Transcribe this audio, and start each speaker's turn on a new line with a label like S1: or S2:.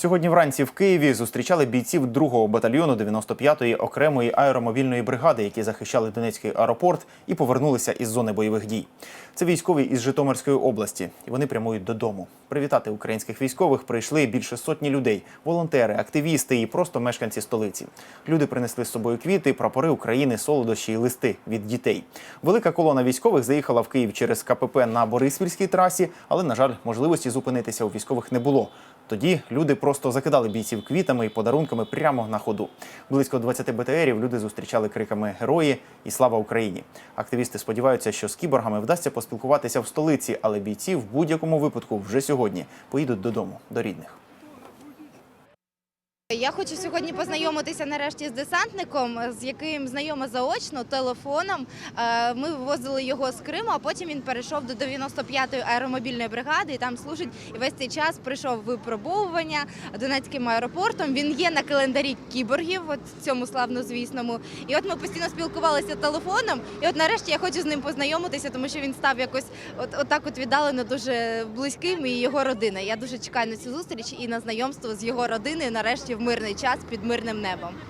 S1: Сьогодні вранці в Києві зустрічали бійців 2-го батальйону 95-ї окремої аеромобільної бригади, які захищали Донецький аеропорт і повернулися із зони бойових дій. Це військові із Житомирської області, і вони прямують додому. Привітати українських військових прийшли більше сотні людей: волонтери, активісти і просто мешканці столиці. Люди принесли з собою квіти, прапори України, солодощі і листи від дітей. Велика колона військових заїхала в Київ через КПП на Бориспільській трасі, але на жаль, можливості зупинитися у військових не було. Тоді люди просто закидали бійців квітами і подарунками прямо на ходу. Близько 20 БТРів люди зустрічали криками Герої і Слава Україні. Активісти сподіваються, що з кіборгами вдасться поспілкуватися в столиці, але бійці в будь-якому випадку вже сьогодні поїдуть додому до рідних.
S2: Я хочу сьогодні познайомитися нарешті з десантником, з яким знайома заочно телефоном. Е, Ми вивозили його з Криму, а потім він перейшов до 95-ї аеромобільної бригади і там служить. І весь цей час прийшов випробовування Донецьким аеропортом. Він є на календарі кіборгів, от цьому славнозвісному. І от ми постійно спілкувалися телефоном. І от нарешті я хочу з ним познайомитися, тому що він став якось от, отак от віддалено дуже близьким і його родина. Я дуже чекаю на цю зустріч і на знайомство з його родиною нарешті в мирний час під мирним небом.